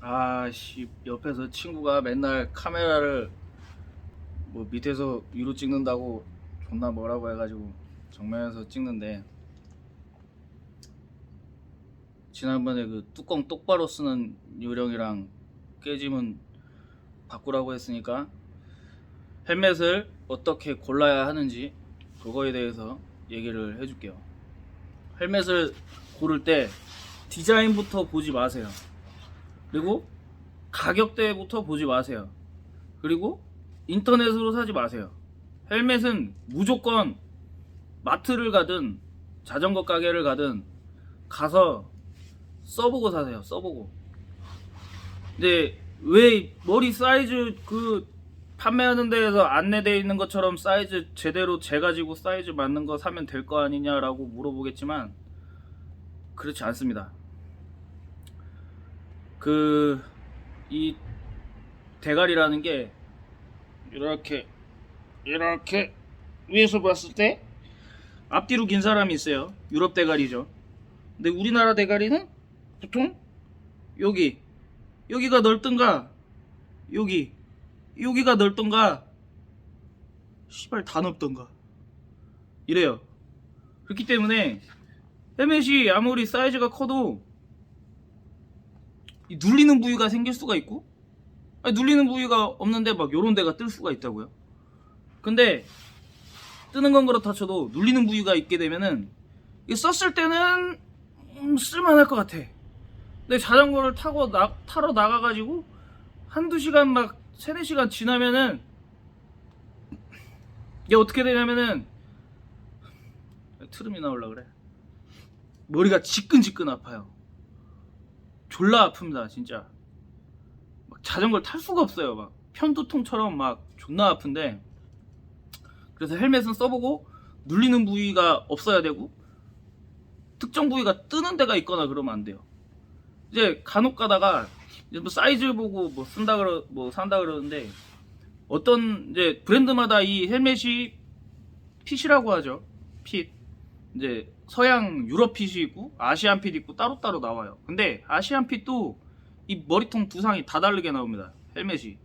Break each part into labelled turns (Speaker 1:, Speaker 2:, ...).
Speaker 1: 아씨 옆에서 친구가 맨날 카메라를 뭐 밑에서 위로 찍는다고 존나 뭐라고 해가지고 정면에서 찍는데 지난번에 그 뚜껑 똑바로 쓰는 요령이랑 깨짐은 바꾸라고 했으니까 헬멧을 어떻게 골라야 하는지 그거에 대해서 얘기를 해줄게요. 헬멧을 고를 때 디자인부터 보지 마세요. 그리고 가격대부터 보지 마세요. 그리고 인터넷으로 사지 마세요. 헬멧은 무조건 마트를 가든 자전거 가게를 가든 가서 써보고 사세요. 써보고. 근데 왜 머리 사이즈 그 판매하는 데에서 안내되어 있는 것처럼 사이즈 제대로 재가지고 사이즈 맞는 거 사면 될 거 아니냐라고 물어보겠지만 그렇지 않습니다. 그 이 대가리라는 게 이렇게 이렇게 위에서 봤을 때 앞뒤로 긴 사람이 있어요. 유럽 대가리죠. 근데 우리나라 대가리는 보통 여기 여기가 넓든가 여기 여기가 넓던가 시발 다 넓던가 이래요. 그렇기 때문에 헬멧이 아무리 사이즈가 커도 이 눌리는 부위가 생길 수가 있고 아니, 눌리는 부위가 없는데 막 요런 데가 뜰 수가 있다고요. 근데 뜨는 건 그렇다 쳐도 눌리는 부위가 있게 되면은 썼을 때는 음, 쓸만할 것 같아. 근데 자전거를 타고 나, 타러 나가가지고 한두 시간 막 세네 시간 지나면은 이게 어떻게 되냐면은 트름이 나올라 그래. 머리가 지끈지끈 아파요. 졸라 아픕니다, 진짜. 막 자전거를 탈 수가 없어요. 막 편두통처럼 막 존나 아픈데. 그래서 헬멧은 써보고 눌리는 부위가 없어야 되고 특정 부위가 뜨는 데가 있거나 그러면 안 돼요. 이제 간혹 가다가 이제 뭐 사이즈 보고 뭐 쓴다 그러 뭐 산다 그러는데 어떤 이제 브랜드마다 이 헬멧이 핏이라고 하죠. 핏. 이제 서양 유럽 핏이 있고 아시안 핏 있고 따로따로 나와요. 근데 아시안 핏도 이 머리통 두상이 다 다르게 나옵니다. 헬멧이.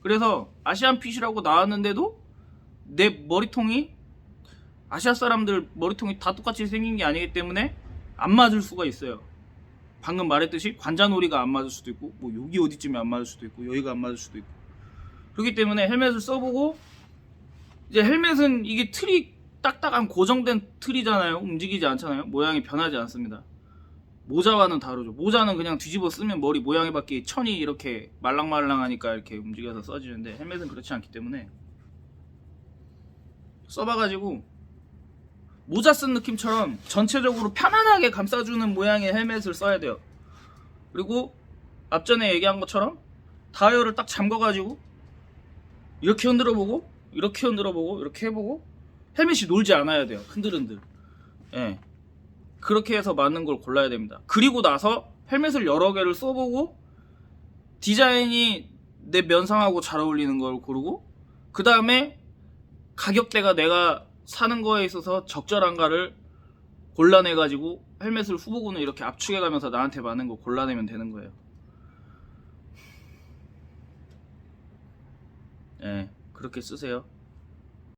Speaker 1: 그래서 아시안 핏이라고 나왔는데도 내 머리통이 아시아 사람들 머리통이 다 똑같이 생긴 게 아니기 때문에 안 맞을 수가 있어요. 방금 말했듯이 관자놀이가 안 맞을 수도 있고 뭐 여기 어디쯤에 안 맞을 수도 있고 여기가 안 맞을 수도 있고 그렇기 때문에 헬멧을 써보고 이제 헬멧은 이게 틀이 딱딱한 고정된 틀이잖아요? 움직이지 않잖아요? 모양이 변하지 않습니다. 모자와는 다르죠. 모자는 그냥 뒤집어 쓰면 머리 모양이 바뀌 천이 이렇게 말랑말랑하니까 이렇게 움직여서 써지는데 헬멧은 그렇지 않기 때문에 써봐가지고 모자 쓴 느낌처럼 전체적으로 편안하게 감싸주는 모양의 헬멧을 써야 돼요. 그리고 앞전에 얘기한 것처럼 타이어를 딱 잠궈가지고 이렇게 흔들어보고 이렇게 흔들어보고 이렇게 해보고 헬멧이 놀지 않아야 돼요. 흔들흔들. 예. 그렇게 해서 맞는 걸 골라야 됩니다. 그리고 나서 헬멧을 여러 개를 써보고 디자인이 내 면상하고 잘 어울리는 걸 고르고 그 다음에 가격대가 내가 사는 거에 있어서 적절한가를 골라내가지고 헬멧을 후보군을 이렇게 압축해가면서 나한테 맞는 거 골라내면 되는 거예요. 예, 그렇게 쓰세요.